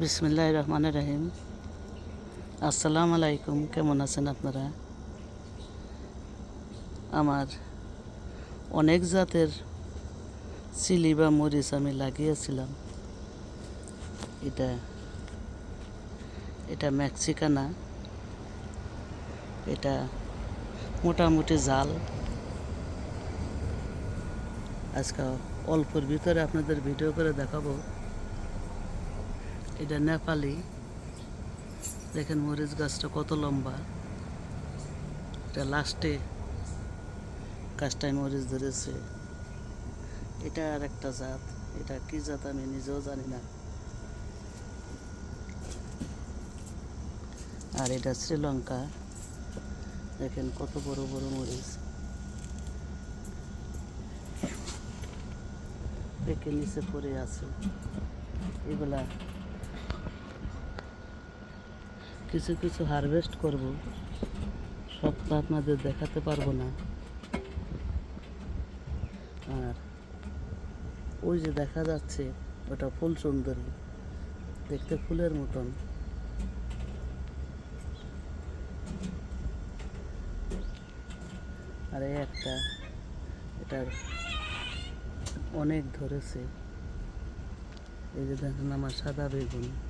বিসমিল্লাহ রহমান রহিম আসসালামু আলাইকুম কেমন আছেন আপনারা? আমার অনেক জাতের চিলি বা মরিচ আমি লাগিয়েছিলাম। এটা এটা মেক্সিকানা। এটা মোটামুটি জাল। আজকে অল্পর ভিতরে আপনাদের ভিডিও করে দেখাবো। এটা নেপালি। দেখেন মরিচ গাছটা কত লম্বা। এটা লাস্টে গাছটায় মরিচ ধরেছে। এটা আর একটা জাত। এটা কি জাত আমি নিজেও জানি না। আর এটা শ্রীলঙ্কা। দেখেন কত বড় বড় মরিচ। পেকে নিচে পড়ে আছে। এগুলা কিছু কিছু হারভেস্ট করব। সব তো আপনাদের দেখাতে পারব না। আর ওই যে দেখা যাচ্ছে, ওটা ফুল সুন্দরী। দেখতে ফুলের মতন। আর এই একটা, এটার অনেক ধরেছে। এই যে দেখেন আমার সাদা বেগুন।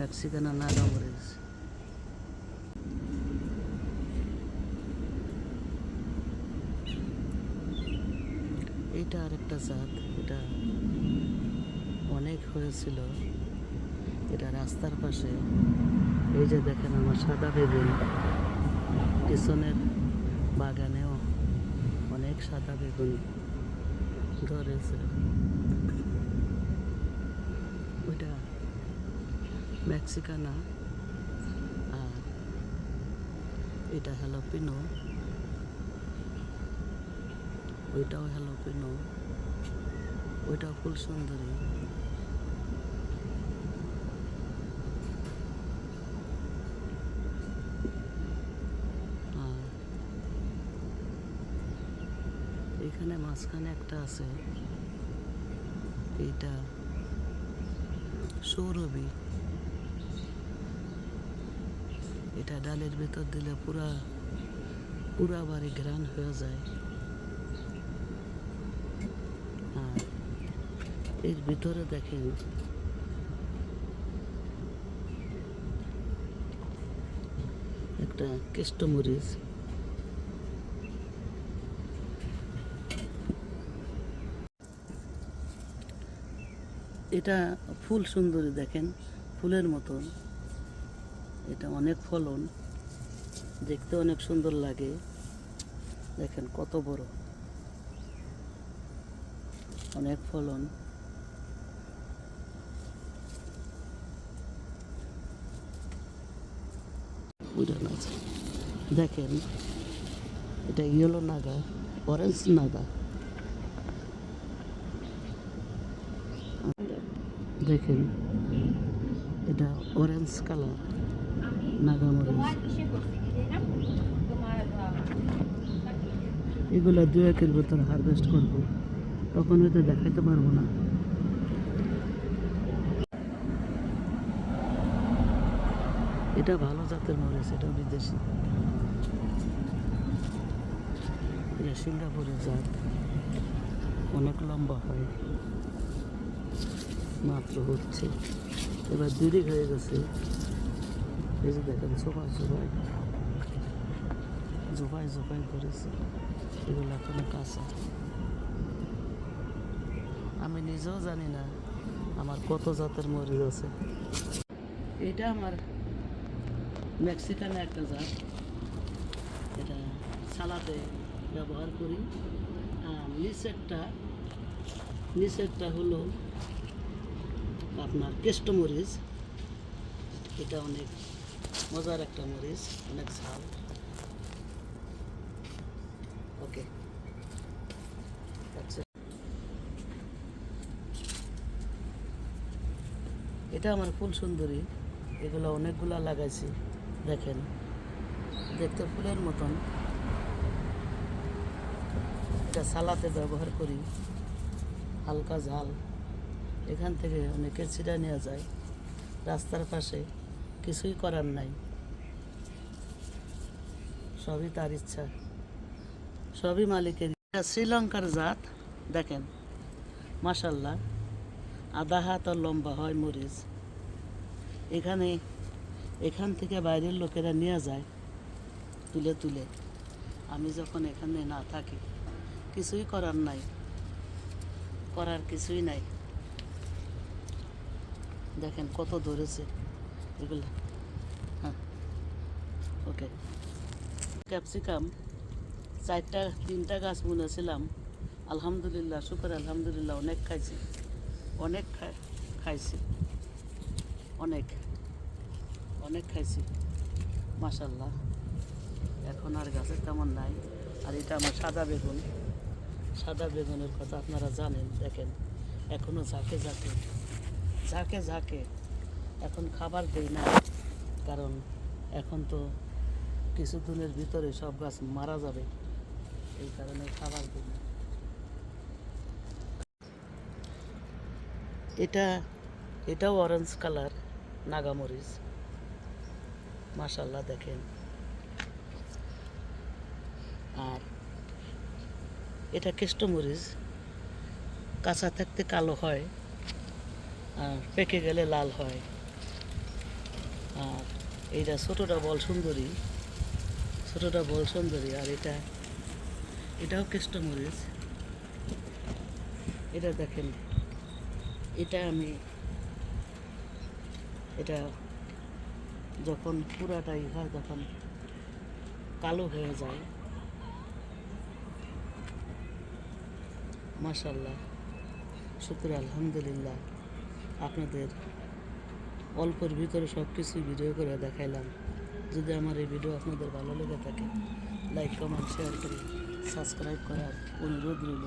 মেক্সিকানা নাগা মরিচ এইটা আরেকটা জাত, এটা অনেক হয়েছিল। এটা রাস্তার পাশে। এই যে দেখেন আমার সাদা বেগুন। পিছনের বাগানেও অনেক সাদা বেগুন ধরেছে। ওইটা মেক্সিকানা আর এটা হ্যালোপিনো ওইটাও হ্যালোপিনো ওইটাও ফুল সুন্দরী এখানে মাঝখানে একটা আছে। এটা সৌরভী। এটা ডালের ভিতর দিলে পুরা পুরা বাড়ি গ্রান হয়ে যায়। আর এর ভিতরে দেখেন, একটা কেষ্টমরিচ এটা ফুল সুন্দরী দেখেন, ফুলের মতন। এটা অনেক ফলন, দেখতে অনেক সুন্দর লাগে। দেখেন কত বড়। অনেক ফলন। আছে। দেখেন, এটা ইয়েলো নাগা অরেঞ্জ নাগা। দেখেন, এটা অরেঞ্জ কালার এগুলো দু একের ভেতর হারভেস্ট করব। তখন হয়তো দেখাইতে পারব না। এটা ভালো জাতের মরিচ এটা বিদেশি। এটা সিঙ্গাপুরের জাত। অনেক লম্বা হয়। মাত্র হচ্ছে। এবার দেরি হয়ে গেছে। এই যে দেখেন জোপাই জোপাই জোপাই জোপাই ধরেছে এগুলো এখনও কাঁচা আমি নিজেও জানি না আমার কত জাতের মরিচ আছে এটা আমার মেক্সিকানে একটা জাত এটা সালাতে ব্যবহার করি। নিচেরটা নিচেরটা হলো আপনার কেষ্ট মরিচ। এটা অনেক মজার একটা মরিচ, অনেক ঝাল। ওকে আচ্ছা এটা আমার ফুল সুন্দরী। এগুলো অনেকগুলা লাগাইছি, দেখেন। দেখতে ফুলের মতন। এটা সালাতে ব্যবহার করি। হালকা ঝাল। এখান থেকে অনেকে ছিঁড়া নেওয়া যায়। রাস্তার পাশে। কিছুই করার নাই। সবই তার ইচ্ছা। সবই মালিকের শ্রীলঙ্কার জাত, দেখেন মাসাল্লাহ আধা হাত আর লম্বা হয় মরিচ। এখানে, এখান থেকে বাইরের লোকেরা নিয়ে যায়, তুলে তুলে। আমি যখন এখানে না থাকি, কিছুই করার নাই। করার কিছুই নাই। দেখেন কত ধরেছে। হ্যাঁ। ওকে। ক্যাপসিকাম, চারটা, তিনটা গাছ বুনেছিলাম। আলহামদুলিল্লাহ শুক্র আলহামদুলিল্লাহ, অনেক খাইছি। অনেক খাই খাইছি। অনেক। অনেক খাইছি। মাসাল্লাহ এখন আর গাছে তেমন নাই। আর এটা আমার সাদা বেগুন। সাদা বেগুনের কথা আপনারা জানেন, দেখেন। এখনও ঝাঁকে ঝাঁকে ঝাঁকে ঝাঁকে এখন খাবার দেই না, কারণ এখন তো কিছুদিনের ভিতরে সব গাছ মারা যাবে, এই কারণে খাবার দিই না। এটা, এটাও অরেঞ্জ কালার নাগামরিচ। মাশাল্লাহ দেখেন। আর এটা কেষ্টমরিচ, কাঁচা থাকতে কালো হয়, আর পেকে গেলে লাল হয়। আর এইটা ছোটোটা বল সুন্দরী। ছোটোটা বল সুন্দরী, আর এটা, এটাও কেষ্টমরিচ এটা দেখেন, এটা আমি, এটা যখন পুরাটাই হয় তখন কালো হয়ে যায়। মাশাল্লাহ শুক্র আলহামদুলিল্লাহ, আপনাদের অল্পের ভিতরে সব কিছুই ভিডিও করে দেখাইলাম। যদি আমার এই ভিডিও আপনাদের ভালো লেগে থাকে লাইক কমেন্ট শেয়ার করে সাবস্ক্রাইব করার অনুরোধ রইল।